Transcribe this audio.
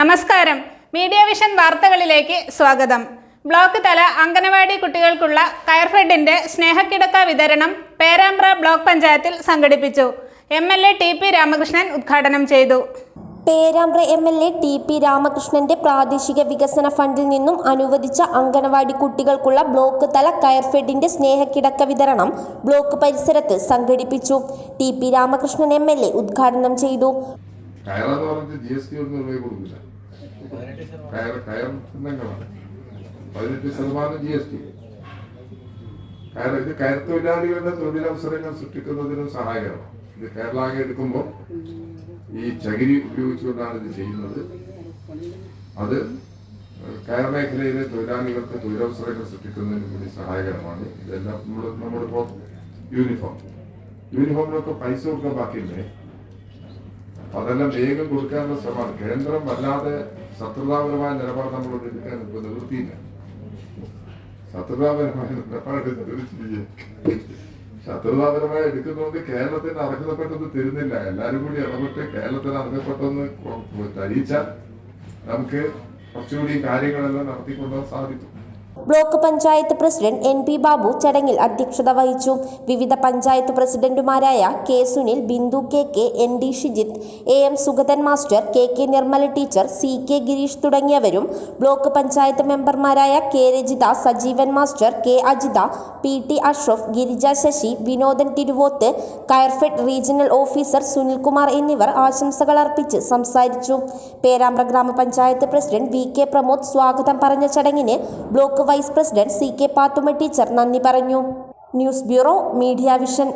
നമസ്കാരം. Media vision വാർത്തകളിലേക്ക് സ്വാഗതം. ബ്ലോക്ക് തല അംഗനവാടി കുട്ടികൾക്കുള്ള കയർഫെഡിന്റെ സ്നേഹക്കിടക്ക വിതരണം പേരാമ്പ്ര ബ്ലോക്ക് പഞ്ചായത്തിൽ സംഘടിപ്പിച്ചു. M L A T P Ramakrishnan ഉദ്ഘാടനം ചെയ്തു. Perambra M L A T P രാമകൃഷ്ണന്റെ പ്രാദേശിക വികസന ഫണ്ടിൽ നിന്നും അനുവദിച്ച അങ്കണവാടി കുട്ടികൾക്കുള്ള ബ്ലോക്ക് തല കയർഫെഡിന്റെ സ്നേഹക്കിടക്ക വിതരണം ബ്ലോക്ക് പരിസരത്ത് സംഘടിപ്പിച്ചു. T P Ramakrishnan M L A ഉദ്ഘാടനം ചെയ്തു. കയറെന്ന് പറഞ്ഞിട്ട് ജി എസ് ടി ഒന്നും നിർവഹി കൊടുക്കില്ല. കയർ കയർ ചിഹ്നങ്ങളാണ് പതിനെട്ട് ശതമാനം ജി എസ് ടി. കയർ ഇത് കയർ തൊഴിലാളികളുടെ തൊഴിലവസരങ്ങൾ സൃഷ്ടിക്കുന്നതിനും സഹായകരമാണ്. ഇത് കേരളാകെ എടുക്കുമ്പോൾ ഈ ചകിരി ഉപയോഗിച്ചുകൊണ്ടാണ് ഇത് ചെയ്യുന്നത്. അത് കയർ മേഖലയിലെ തൊഴിലാളികൾക്ക് തൊഴിലവസരങ്ങൾ സൃഷ്ടിക്കുന്നതിന് കൂടി സഹായകരമാണ്. ഇതെല്ലാം നമ്മൾ നമ്മളിപ്പോൾ യൂണിഫോം. യൂണിഫോമിനൊക്കെ പൈസ കൊടുക്കാൻ ബാക്കിയില്ലേ? അതെല്ലാം വേഗം കൊടുക്കാനുള്ള ശ്രമമാണ്. കേന്ദ്രം വല്ലാതെ ശത്രുതാപരമായ നിലപാട് നമ്മളോട് എടുക്കാൻ ഇപ്പൊ നിവൃത്തിയില്ല. ശത്രുതാപരമായ നിലപാട് ശത്രുതാപരമായി എടുക്കുന്നതുകൊണ്ട് കേരളത്തിന് അർഹതപ്പെട്ടത് തരുന്നില്ല. എല്ലാരും കൂടി ഇടപെട്ട് കേരളത്തിന് അർഹതപ്പെട്ടെന്ന് തരിച്ചാൽ നമുക്ക് കുറച്ചുകൂടി കാര്യങ്ങളെല്ലാം നടത്തിക്കൊണ്ടുപോകാൻ സാധിക്കും. Block panchayat president N P Babu ചടങ്ങിൽ അധ്യക്ഷത വഹിച്ചു. വിവിധ പഞ്ചായത്ത് പ്രസിഡന്റുമാരായ K Sunil Bindu K K N D Shijith A M Sugathan master K K Nirmala teacher C K Girish തുടങ്ങിയവരും ബ്ലോക്ക് പഞ്ചായത്ത് മെമ്പർമാരായ K Rajitha Sajeevan master K Ajitha P T Ashraf Girija Sasi Vinodan Thiruvoth Coirfed regional officer Sunilkumar എന്നിവർ ആശംസകൾ അർപ്പിച്ച് സംസാരിച്ചു. പേരാമ്പ്ര ഗ്രാമപഞ്ചായത്ത് president V K Pramod സ്വാഗതം പറഞ്ഞ ചടങ്ങിന് block vice president C K Pathumma teacher നന്ദി പറഞ്ഞു. News bureau media vision.